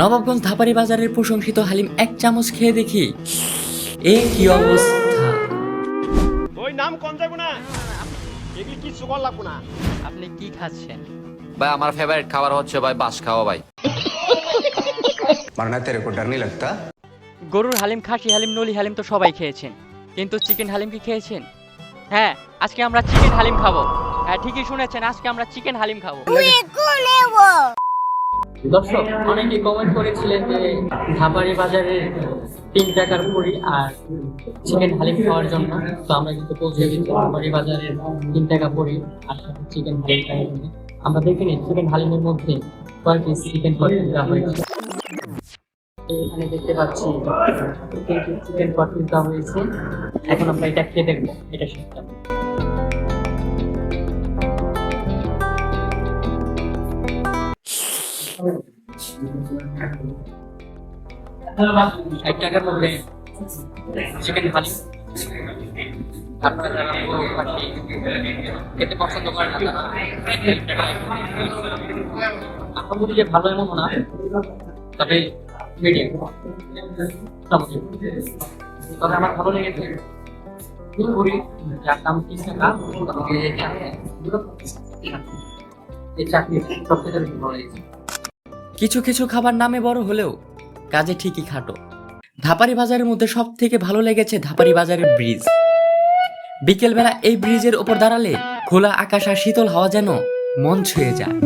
নবাবগঞ্জ থাপারি বাজারের প্রশংসিত হালিম এক চামচ খেয়ে দেখি এ কি অবস্থা? ওই নাম কোন যাব না। এগুলি কি সুগর লাগবো না? আপনি কি খাচ্ছেন? ভাই আমার ফেভারিট খাবার হচ্ছে ভাই বাস খাওয়া ভাই। মারনা তেরে কো ডর নি লাগতা? গরুর হালিম খাসি হালিম নলি হালিম তো সবাই খেয়েছেন। কিন্তু চিকেন হালিম কি খেয়েছেন? হ্যাঁ আজকে আমরা চিকেন হালিম খাব। হ্যাঁ ঠিকই শুনেছেন আজকে আমরা চিকেন হালিম খাব। দর্শক, অনেকে কমেন্ট করেছিলেন যে ধাপারি বাজারে তিন টাকার পুরি আর চিকেন হালিম খাওয়ার জন্য। তো আমরা কিন্তু পৌঁছে গেছি ধাপারি বাজারের তিন টাকা পুরি আর চিকেন হালিম খাওয়ার জন্য। আমরা দেখে নিই চিকেন হালিমের মধ্যে কয়েক পিস চিকেন কটলেট দেওয়া হয়েছে। এখানে দেখতে পাচ্ছি চিকেন কটলেট দেওয়া হয়েছে। এখন আমরা এটা খেয়ে দেখব, এটা শিখতে এক টাকার মধ্যে চিকেন আপনারা খেতে পছন্দ করেন যে ভালো এমন না তবে মিডিয়াম তবে আমার ভালো লেগেছে এই চাকরি সবচেয়ে বেশি ভালো লেগেছে কিছু কিছু খাবার নামে বড় হলেও কাজে ঠিকই খাটো। ধাপারি বাজারের মধ্যে সব থেকে ভালো লেগেছে ধাপারি বাজারের ব্রিজ। বিকেলবেলা এই ব্রিজের ওপর দাঁড়ালে খোলা আকাশ আর শীতল হাওয়া যেন মন ছুঁয়ে যায়।